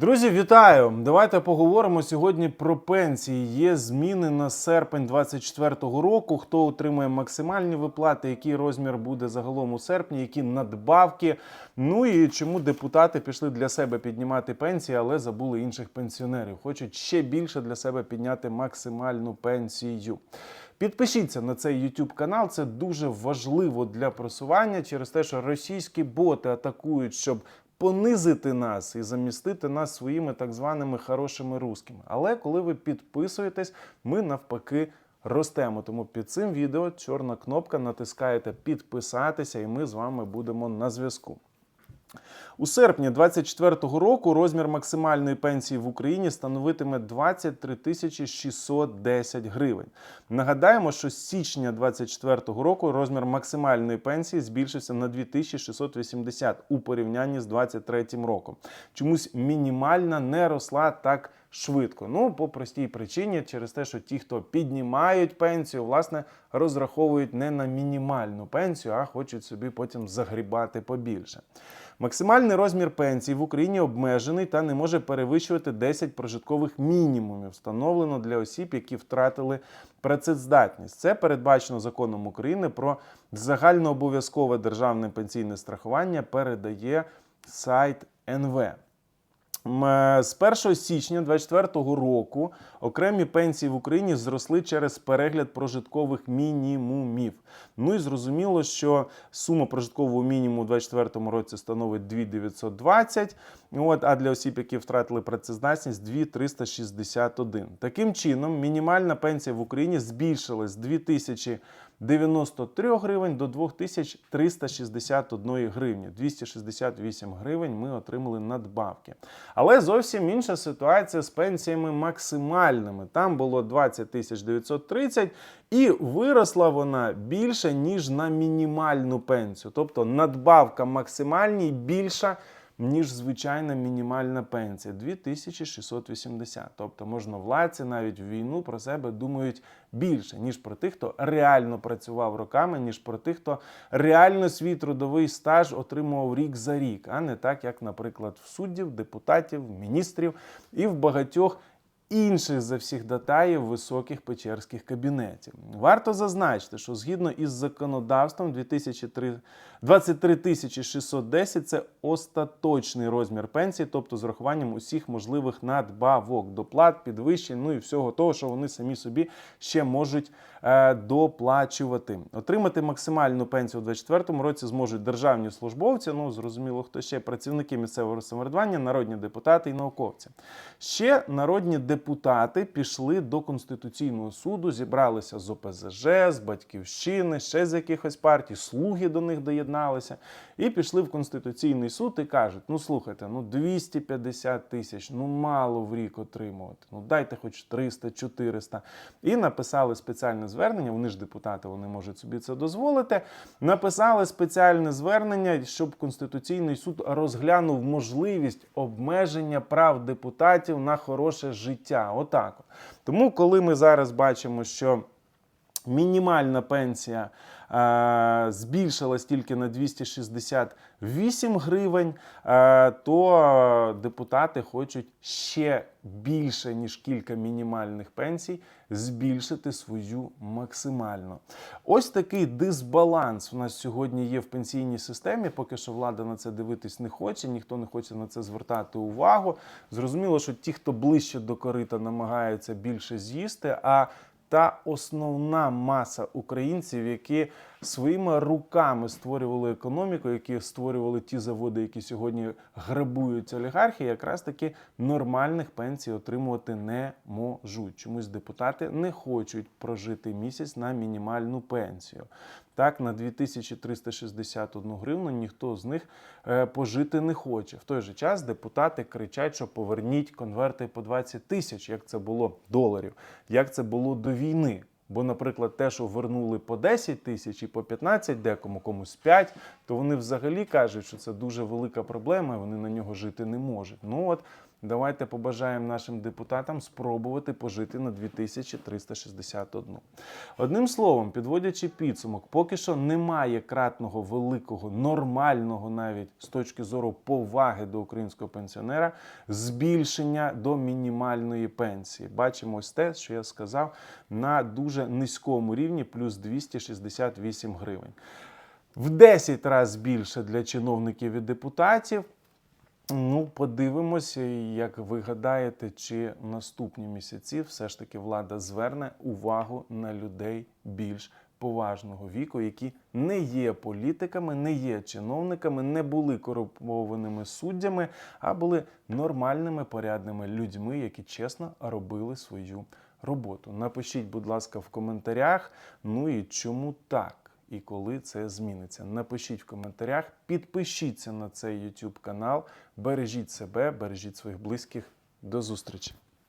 Друзі, вітаю! Давайте поговоримо сьогодні про пенсії. Є зміни на серпень 2024 року. Хто отримує максимальні виплати, який розмір буде загалом у серпні, які надбавки. Ну і чому депутати пішли для себе піднімати пенсії, але забули інших пенсіонерів. Хочуть ще більше для себе підняти максимальну пенсію. Підпишіться на цей YouTube канал, це дуже важливо для просування через те, що російські боти атакують, щоб понизити нас і замістити нас своїми так званими хорошими русскими. Але коли ви підписуєтесь, ми навпаки. Ростемо, тому під цим відео чорна кнопка, натискаєте підписатися, і ми з вами будемо на зв'язку. У серпні 2024 року розмір максимальної пенсії в Україні становитиме 23 тисячі 610 гривень. Нагадаємо, що з січня 2024 року розмір максимальної пенсії збільшився на 2680 у порівнянні з 2023 роком. Чомусь мінімальна не росла так швидко. Ну, по простій причині, через те, що ті, хто піднімають пенсію, власне, розраховують не на мінімальну пенсію, а хочуть собі потім загрібати побільше. Максимальний розмір пенсії в Україні обмежений та не може перевищувати 10 прожиткових мінімумів, встановлено для осіб, які втратили працездатність. Це передбачено законом України про загальнообов'язкове державне пенсійне страхування. Передає сайт НВ. З 1 січня 2024 року окремі пенсії в Україні зросли через перегляд прожиткових мінімумів. Ну і зрозуміло, що сума прожиткового мінімуму у 2024 році становить 2920, от, а для осіб, які втратили працездатність, 2361. Таким чином, мінімальна пенсія в Україні збільшилась з 2093 гривень до 2361 гривні. 268 гривень ми отримали надбавки. Але зовсім інша ситуація з пенсіями максимальними. Там було 20 930 і виросла вона більше, ніж на мінімальну пенсію. Тобто надбавка максимальній більша, ніж звичайна мінімальна пенсія 2680. Тобто можновладці навіть в війну про себе думають більше, ніж про тих, хто реально працював роками, ніж про тих, хто реально свій трудовий стаж отримував рік за рік, а не так, як, наприклад, в суддів, депутатів, міністрів і в багатьох. Інших за всіх датаїв високих печерських кабінетів. Варто зазначити, що згідно із законодавством 2003 23 610 – це остаточний розмір пенсії, тобто з урахуванням усіх можливих надбавок, доплат, підвищень, ну і всього того, що вони самі собі ще можуть е, доплачувати. Отримати максимальну пенсію у 2024 році зможуть державні службовці, ну зрозуміло, хто ще працівники місцевого самоврядування, народні депутати і науковці. Ще народні депутати пішли до Конституційного суду, зібралися з ОПЗЖ, з Батьківщини, ще з якихось партій, слуги до них доєдналися і пішли в Конституційний суд і кажуть: ну слухайте, ну 250 тисяч, ну мало в рік отримувати. Ну дайте хоч 300, 400. І написали спеціальне звернення. Вони ж депутати, вони можуть собі це дозволити. Написали спеціальне звернення, щоб Конституційний суд розглянув можливість обмеження прав депутатів на хороше життя. Отак. Тому, коли ми зараз бачимо, що мінімальна пенсія е, збільшилась тільки на 268 гривень, е, то депутати хочуть ще більше ніж кілька мінімальних пенсій збільшити свою максимально. Ось такий дисбаланс у нас сьогодні є в пенсійній системі. Поки що влада на це дивитись не хоче, ніхто не хоче на це звертати увагу. Зрозуміло, що ті, хто ближче до корита, намагаються більше з'їсти. а та основна маса українців, які своїми руками створювали економіку, які створювали ті заводи, які сьогодні грабують олігархи, якраз таки нормальних пенсій отримувати не можуть. Чомусь депутати не хочуть прожити місяць на мінімальну пенсію. Так, на 2361 гривну ніхто з них е, пожити не хоче. В той же час депутати кричать, що поверніть конверти по 20 тисяч, як це було доларів, як це було до війни. Бо, наприклад, те, що вернули по 10 тисяч і по 15, декому комусь 5, то вони взагалі кажуть, що це дуже велика проблема, і вони на нього жити не можуть. Ну от давайте побажаємо нашим депутатам спробувати пожити на 2361. Одним словом, підводячи підсумок, поки що немає кратного великого, нормального навіть з точки зору поваги до українського пенсіонера, збільшення до мінімальної пенсії. Бачимо ось те, що я сказав, на дуже низькому рівні, плюс 268 гривень. В 10 разів більше для чиновників і депутатів. Ну, подивимося, як ви гадаєте, чи наступні місяці все ж таки влада зверне увагу на людей більш поважного віку, які не є політиками, не є чиновниками, не були корумпованими суддями, а були нормальними порядними людьми, які чесно робили свою роботу. Напишіть, будь ласка, в коментарях. Ну і чому так? І коли це зміниться. Напишіть в коментарях, підпишіться на цей YouTube канал, бережіть себе, бережіть своїх близьких. До зустрічі!